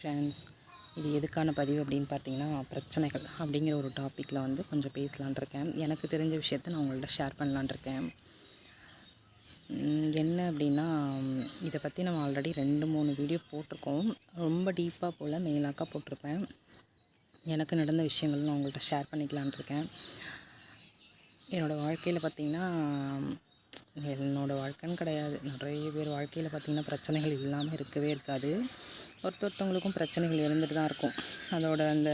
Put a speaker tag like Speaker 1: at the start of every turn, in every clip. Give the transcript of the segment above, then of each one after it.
Speaker 1: Friends இது எதுக்கான பதிவு அப்படின்னு பார்த்தீங்கன்னா பிரச்சனைகள் அப்படிங்கிற ஒரு டாப்பிக்கில் வந்து கொஞ்சம் பேசலான் இருக்கேன். எனக்கு தெரிஞ்ச விஷயத்த நான் உங்கள்கிட்ட ஷேர் பண்ணலான் இருக்கேன். என்ன அப்படின்னா இதை பற்றி நம்ம ஆல்ரெடி ரெண்டு மூணு வீடியோ போட்டிருக்கோம். ரொம்ப டீப்பாக போல் மேலாக்கா போட்டிருப்பேன். எனக்கு நடந்த விஷயங்கள் நான் உங்கள்கிட்ட ஷேர் பண்ணிக்கலான் இருக்கேன். என்னோடய வாழ்க்கையில் பார்த்திங்கன்னா என்னோடய வாழ்க்கைன்னு கிடையாது. நிறைய பேர் வாழ்க்கையில் பார்த்திங்கன்னா பிரச்சனைகள் இல்லாமல் இருக்கவே இருக்காது. ஒருத்த ஒருத்தவங்களுக்கும் பிரச்சனைகள் இருந்துட்டு தான் இருக்கும். அதோட அந்த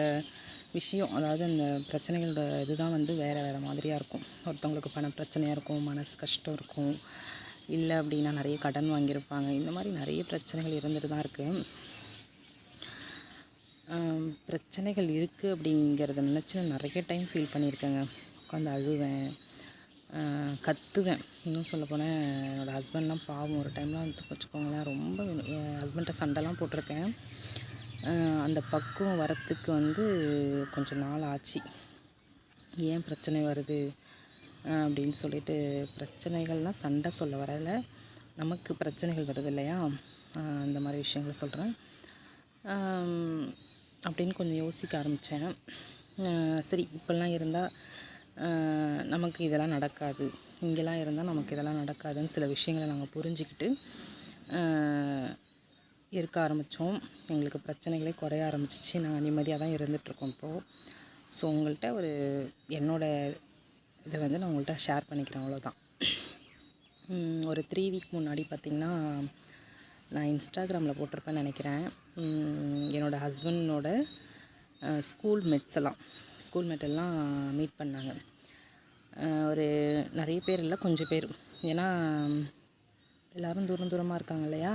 Speaker 1: விஷயம் அதாவது அந்த பிரச்சனைகளோட இதுதான் வந்து வேறு வேறு மாதிரியாக இருக்கும். ஒருத்தவங்களுக்கு பண பிரச்சனையாக இருக்கும் மனசு கஷ்டம் இருக்கும். இல்லை அப்படின்னா நிறைய கடன் வாங்கியிருப்பாங்க. இந்த மாதிரி நிறைய பிரச்சனைகள் இருந்துட்டு தான் இருக்குது பிரச்சனைகள் இருக்குது அப்படிங்கிறத நினச்சி நான் நிறைய டைம் ஃபீல் பண்ணியிருக்கேங்க. உட்காந்து அழுவேன். கத்துவேன். இன்னும் சொல்லப்போனால் என்னோடய ஹஸ்பண்ட்லாம் பாவம். ஒரு டைம்லாம் வந்து வச்சுக்கோங்களேன் ரொம்ப என் ஹஸ்பண்ட்டை சண்டைலாம் போட்டிருக்கேன். அந்த பக்குவம் வரத்துக்கு வந்து கொஞ்சம் நாள் ஆச்சு. ஏன் பிரச்சனை வருது? அப்படின்னு சொல்லிட்டு பிரச்சனைகள்லாம் சண்டை சொல்ல வரல. நமக்கு பிரச்சனைகள் வருது இல்லையா? அந்த மாதிரி விஷயங்களை சொல்கிறேன் அப்படின்னு கொஞ்சம் யோசிக்க ஆரம்பித்தேன் சரி இப்படிலாம் இருந்தால் நமக்கு இதெல்லாம் நடக்காது. இங்கெல்லாம் இருந்தால் நமக்கு இதெல்லாம் நடக்காதுன்னு சில விஷயங்களை நாங்கள் புரிஞ்சுக்கிட்டு இருக்க ஆரம்பித்தோம் எங்களுக்கு பிரச்சனைகளே குறைய ஆரம்பிச்சிச்சு. நாங்கள் நிம்மதியாக தான் இருந்துகிட்ருக்கோம் இப்போது ஸோ உங்கள்கிட்ட ஒரு என்னோடய இதை வந்து நான் உங்கள்கிட்ட ஷேர் பண்ணிக்கிறேன் அவ்வளோதான் ஒரு த்ரீ வீக் முன்னாடி பார்த்திங்கன்னா நான் இன்ஸ்டாகிராமில் போட்டிருப்பேன்னு நினைக்கிறேன். என்னோடய ஹஸ்பண்டோட ஸ்கூல் மெட்ஸ் எல்லாம். ஸ்கூல் மெட் எல்லாம் மீட் பண்ணாங்க. ஒரு நிறைய பேர் இல்லை கொஞ்சம் பேர். ஏன்னா எல்லோரும் தூரம் தூரமாக இருக்காங்க இல்லையா?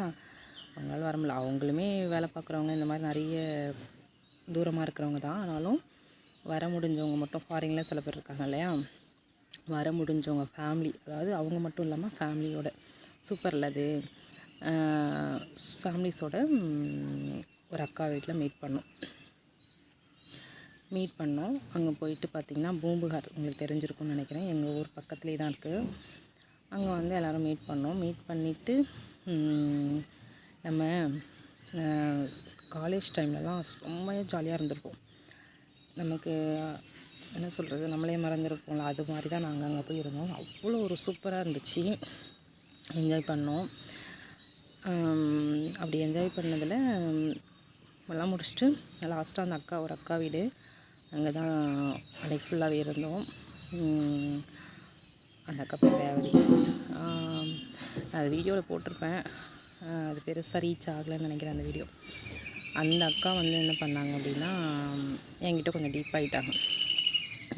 Speaker 1: அவங்களால வர முடியல. அவங்களுமே வேலை பார்க்குறவங்க இந்த மாதிரி நிறைய தூரமாக இருக்கிறவங்க தான். ஆனாலும் வர முடிஞ்சவங்க மட்டும் ஃபாரின்ல சில பேர் இருக்காங்க இல்லையா? வர முடிஞ்சவங்க ஃபேமிலி அதாவது அவங்க மட்டும் இல்லாமல் ஃபேமிலியோட சூப்பரில் அது. ஃபேமிலிஸோட ஒரு அக்கா வீட்டில் மீட் பண்ணோம். மீட் பண்ணோம். அங்கே போயிட்டு பார்த்திங்கன்னா பூம்புகார் உங்களுக்கு தெரிஞ்சிருக்கும்னு நினைக்கிறேன். எங்கள் ஊர் பக்கத்துலேயே தான் இருக்குது அங்கே வந்து எல்லோரும் மீட் பண்ணோம். மீட் பண்ணிவிட்டு நம்ம காலேஜ் டைம்லலாம் ரொம்ப ஜாலியாக இருந்திருப்போம். நமக்கு என்ன சொல்கிறது நம்மளே மறந்துருப்போம்ல. அது மாதிரி தான் நாங்கள் அங்கே போய் இருந்தோம் அவ்வளோ ஒரு சூப்பராக இருந்துச்சு. என்ஜாய் பண்ணோம். அப்படி என்ஜாய் பண்ணதில் எல்லாம் முடிச்சுட்டு லாஸ்ட்டாக அந்த அக்கா ஒரு அக்கா வீடு. அங்கே தான் அன்னைக்கு ஃபுல்லாகவே இருந்தோம். அந்த அக்கா பேர் ரேவதி. அது வீடியோவில் போட்டிருப்பேன். அது பெருசாக ரீச் ஆகலைன்னு நினைக்கிறேன் அந்த வீடியோ அந்த அக்கா வந்து என்ன பண்ணாங்க அப்படின்னா என்கிட்ட கொஞ்சம் டீப் ஆகிட்டாங்க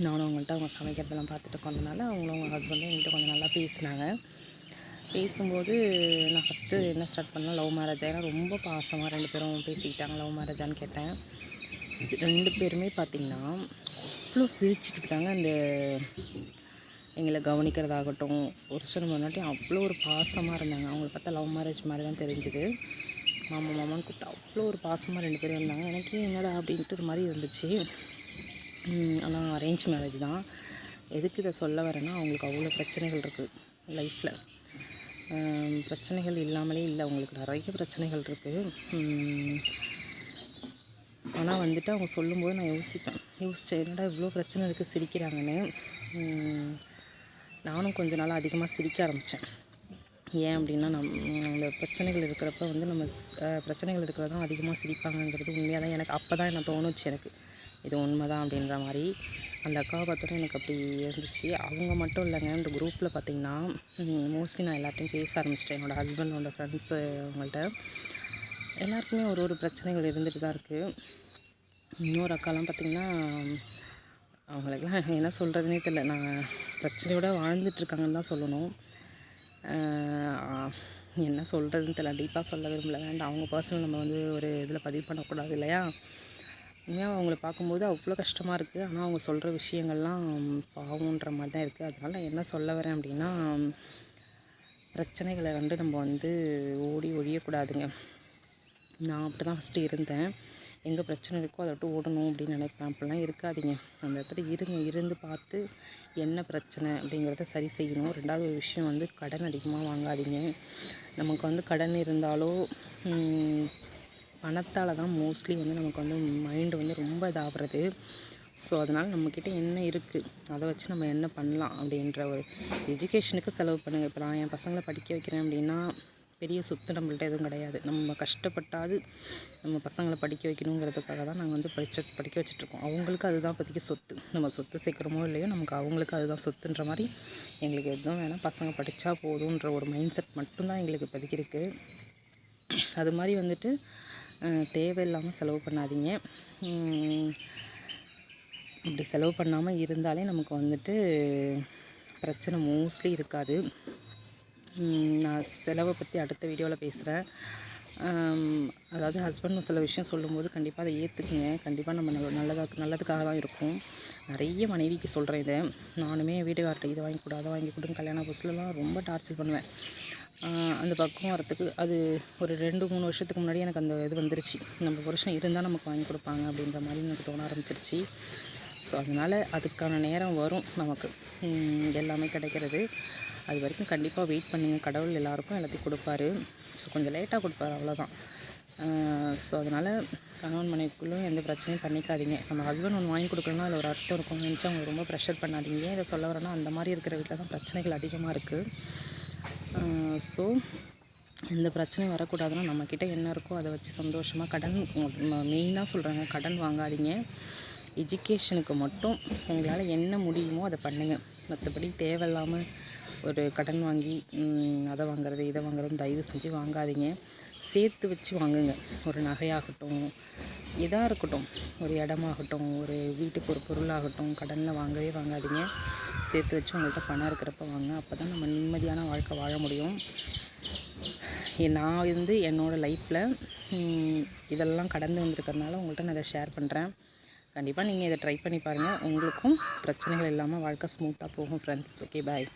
Speaker 1: நானும் அவங்கள்ட்ட அவங்க சமைக்கிறதெல்லாம் பார்த்துட்டு உட்காந்தனால அவங்களும் அவங்க ஹஸ்பண்டும் என்கிட்ட கொஞ்சம் நல்லா பேசினாங்க. பேசும்போது நான் ஃபஸ்ட்டு என்ன ஸ்டார்ட் பண்ணேன் லவ் மேரேஜ் ஏன்னா ரொம்ப பாசமாக ரெண்டு பேரும் பேசிக்கிட்டாங்க லவ் மேரேஜான்னு கேட்டேன். ரெண்டு பேருமே பார்த்திங்கன்னா அவ்வளோ சிரிச்சுக்கிட்டு தாங்க அந்த எங்களை கவனிக்கிறதாகட்டும் புருஷன் முன்னாடி அவ்வளோ ஒரு பாசமாக இருந்தாங்க. அவங்கள பார்த்தா லவ் மேரேஜ் மாதிரி தான் தெரிஞ்சுது. மாமா மாமான்னு கூப்பிட்டு அவ்வளோ ஒரு பாசமாக ரெண்டு பேரும் இருந்தாங்க. எனக்கே என்னடா அப்படின்ட்டு ஒரு மாதிரி இருந்துச்சு. ஆனால் அரேஞ்ச் மேரேஜ் தான். எதுக்கு இதை சொல்ல வரேன்னா அவங்களுக்கு அவ்வளோ பிரச்சனைகள் இருக்குது லைஃப்பில் பிரச்சனைகள் இல்லாமலே இல்லை அவங்களுக்கு நிறைய பிரச்சனைகள் இருக்குது ஆனால் வந்துட்டு அவங்க சொல்லும்போது நான் யோசிப்பேன். யோசித்தேன் என்னடா இவ்வளோ பிரச்சனை இருக்குது சிரிக்கிறாங்கன்னு. நானும் கொஞ்ச நாள் அதிகமாக சிரிக்க ஆரம்பித்தேன் ஏன் அப்படின்னா நம் இந்த பிரச்சனைகள் இருக்கிறப்ப வந்து நம்ம பிரச்சனைகள் இருக்கிறது தான் அதிகமாக சிரிப்பாங்கங்கிறது உண்மையாக தான் எனக்கு அப்போ தான் என்ன தோணுச்சு எனக்கு. இது உண்மை தான் அப்படின்ற மாதிரி அந்த அக்காவை பார்த்தோன்னே எனக்கு அப்படி இருந்துச்சு. அவங்க மட்டும் இல்லைங்க இந்த குரூப்பில் பார்த்திங்கன்னா மோஸ்ட்லி நான் எல்லாத்தையும் பேச ஆரம்பிச்சிட்டேன். என்னோடய ஹஸ்பண்டோட ஃப்ரெண்ட்ஸு அவங்கள்ட்ட. எல்லாருக்குமே ஒரு ஒரு பிரச்சனைகள் இருந்துட்டு தான் இருக்குது இன்னொரு அக்காலாம் பார்த்திங்கன்னா அவங்களுக்கெல்லாம் என்ன சொல்கிறதுனே தெரில நான் பிரச்சனையோட வாழ்ந்துட்டுருக்காங்கன்னு தான் சொல்லணும். என்ன சொல்கிறதுன்னு தெரியல. டீப்பாக சொல்ல விரும்பல. வேண்டாம். அவங்க பர்சனல் நம்ம வந்து ஒரு இதில் பதிவு பண்ணக்கூடாது இல்லையா? உண்மையாக அவங்கள பார்க்கும்போது அவ்வளோ கஷ்டமாக இருக்குது ஆனால் அவங்க சொல்கிற விஷயங்கள்லாம் பாவன்ற மாதிரி தான் இருக்குது அதனால் நான் என்ன சொல்ல வரேன் அப்படின்னா பிரச்சனைகளை வந்து நம்ம வந்து ஓடி ஒழியக்கூடாதுங்க. நான் அப்படி தான் ஃபஸ்ட்டு இருந்தேன். எங்கே பிரச்சனை இருக்கோ அதை விட்டு ஓடணும் அப்படின்னு நினைப்பேன். அப்படிலாம் இருக்காதீங்க. அந்த இடத்துல இருங்க இருந்து பார்த்து என்ன பிரச்சனை அப்படிங்கிறத சரி செய்யணும். ரெண்டாவது ஒரு விஷயம் வந்து கடன் அதிகமாக வாங்காதீங்க. நமக்கு வந்து கடன் இருந்தாலோ பணத்தால் தான் மோஸ்ட்லி வந்து நமக்கு வந்து மைண்டு வந்து ரொம்ப இதாகிறது. ஸோ அதனால் நம்மக்கிட்ட என்ன இருக்குது அதை வச்சு நம்ம என்ன பண்ணலாம் அப்படின்ற ஒரு எஜுகேஷனுக்கு செலவு பண்ணுங்கள் இப்போ நான் என் பசங்களை படிக்க வைக்கிறேன் அப்படின்னா பெரிய சொத்து நம்மள்ட்ட எதுவும் கிடையாது. நம்ம கஷ்டப்பட்டாது நம்ம பசங்களை படிக்க வைக்கணுங்கிறதுக்காக தான் நாங்கள் வந்து படிச்ச படிக்க வச்சுட்ருக்கோம். அவங்களுக்கு அதுதான் இப்போதைக்கு சொத்து. நம்ம சொத்து சேர்க்குறோமோ இல்லையோ நமக்கு அவங்களுக்கு அதுதான் சொத்துன்ற மாதிரி எங்களுக்கு எதுவும் வேணாம். பசங்க படித்தா போதுன்ற ஒரு மைண்ட் செட் மட்டும்தான் எங்களுக்கு இப்போதைக்கு இருக்குது அது மாதிரி வந்துட்டு தேவையில்லாமல் செலவு பண்ணாதீங்க. இப்படி செலவு பண்ணாமல் இருந்தாலே நமக்கு வந்துட்டு பிரச்சனை மோஸ்ட்லி இருக்காது. நான் செலவை பற்றி அடுத்த வீடியோவில் பேசுகிறேன் அதாவது ஹஸ்பண்ட் சில விஷயம் சொல்லும்போது கண்டிப்பாக அதை ஏற்றுக்குங்க கண்டிப்பாக நம்ம நல்ல நல்லதாக நல்லதுக்காக தான் இருக்கும். நிறைய மனைவிக்கு சொல்கிறேன் இதை. நானுமே என் வீட்டுக்கார்ட்ட இதை வாங்கி கொடு அதை வாங்கி கொடுன்னு கல்யாண புதுசுலலாம் ரொம்ப டார்ச்சர் பண்ணுவேன். அந்த பக்கம் வரத்துக்கு அது ஒரு ரெண்டு மூணு வருஷத்துக்கு முன்னாடி எனக்கு அந்த இது வந்துருச்சு. நம்ம வருஷம் இருந்தால் நமக்கு வாங்கி கொடுப்பாங்க அப்படின்ற மாதிரி எனக்கு தோண ஆரம்பிச்சிருச்சு. ஸோ அதனால் அதுக்கான நேரம் வரும் நமக்கு. எல்லாமே கிடைக்கிறது. அது வரைக்கும் கண்டிப்பாக வெயிட் பண்ணுங்கள் கடவுள் எல்லாருக்கும் எல்லாத்தையும் கொடுப்பாரு. ஸோ கொஞ்சம் லேட்டாக கொடுப்பாரு. அவ்வளோதான் ஸோ அதனால் கணவன் மனைவிக்குள்ளும் எந்த பிரச்சனையும் பண்ணிக்காதீங்க. நம்ம ஹஸ்பண்ட் ஒன்று வாங்கி கொடுக்கணும்னா அதில் ஒரு அர்த்தம் இருக்கும். நினச்சி அவங்க ரொம்ப ப்ரெஷர் பண்ணாதீங்க. இதை சொல்ல வரேன்னா அந்த மாதிரி இருக்கிற வீட்டில் தான் பிரச்சனைகள் அதிகமாக இருக்குது ஸோ எந்த பிரச்சனையும் வரக்கூடாதுன்னா நம்மக்கிட்ட என்ன இருக்கோ அதை வச்சு சந்தோஷமாக கடன் மெயினாக சொல்கிறாங்க கடன் வாங்காதீங்க. எஜுகேஷனுக்கு மட்டும் உங்களால் என்ன முடியுமோ அதை பண்ணுங்கள் மற்றபடி தேவையில்லாமல் ஒரு கடன் வாங்கி அதை வாங்குறது இதை வாங்குறது தயவு செஞ்சு வாங்காதீங்க. சேர்த்து வச்சு வாங்குங்க. ஒரு நகையாகட்டும் எதாக இருக்கட்டும். ஒரு இடமாகட்டும் ஒரு வீட்டுக்கு ஒரு பொருளாகட்டும் கடனில் வாங்கவே வாங்காதீங்க. சேர்த்து வச்சு உங்கள்கிட்ட பணம் இருக்கிறப்ப வாங்க. அப்போ தான் நம்ம நிம்மதியான வாழ்க்கை வாழ முடியும். நான் வந்து என்னோடய லைஃப்பில் இதெல்லாம் கடந்து வந்திருக்கிறதுனால உங்கள்கிட்ட நான் இதை ஷேர் பண்ணுறேன் கண்டிப்பாக நீங்கள் இதை ட்ரை பண்ணி பாருங்கள் உங்களுக்கும் பிரச்சனைகள் இல்லாமல் வாழ்க்கை ஸ்மூத்தாக போகும் ஃப்ரெண்ட்ஸ் ஓகே பாய்